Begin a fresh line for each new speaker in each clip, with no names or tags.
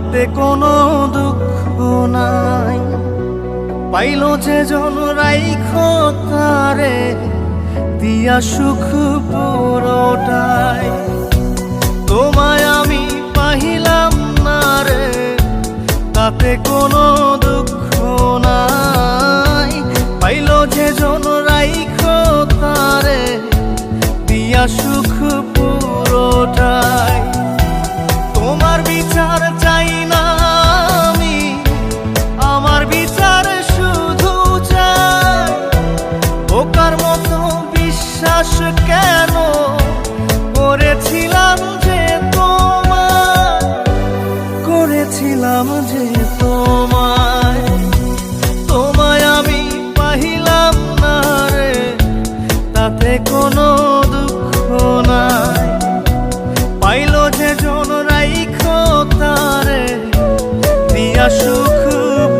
তাতে কোনো দুঃখ নাই। পাইল যে জন রাইখ দিয়া সুখ পুরোটাই। তোমায় আমি পাহিলাম না রে, তাতে কোনো দুঃখ নাই। পাইল যে জন রাইখ দিয়া সুখ কেন করেছিলাম যে তোমার করেছিলাম যে তোমায়। তোমায় আমি পাহিলাম না রে, তাতে কোনো দুঃখ নাই। পাইল যে জন রাইখ তারে, দিয়া সুখ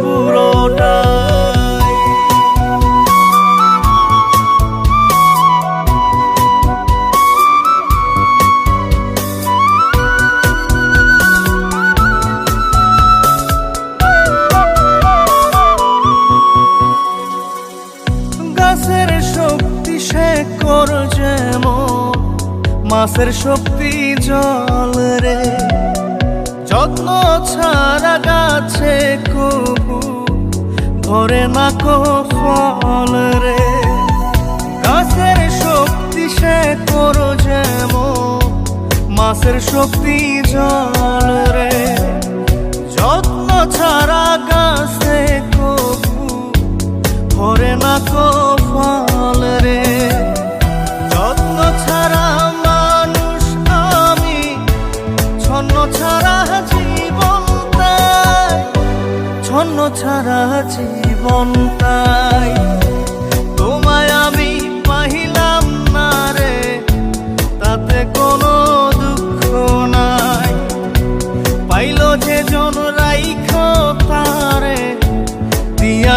পুরোটাই মাছের শক্তি জল রে। যত্ন ছাড়া গাছে কবু ধরে না কো ফল রে। গাছের শক্তি শেকর যেমন, মাছের শক্তি জল রে। যত্ন ছাড়া ছন্ন ছাড়া জীবন তাই। তোমায় আমি পাহিলাম না রে, তাতে কোনো দুঃখ নাই। পাইল যে জন রাইখ তারে, দিয়া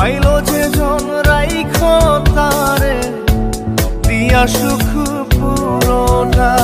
পাইল যে জন রাইখ তারে দিয়া সুখ পুরোনা।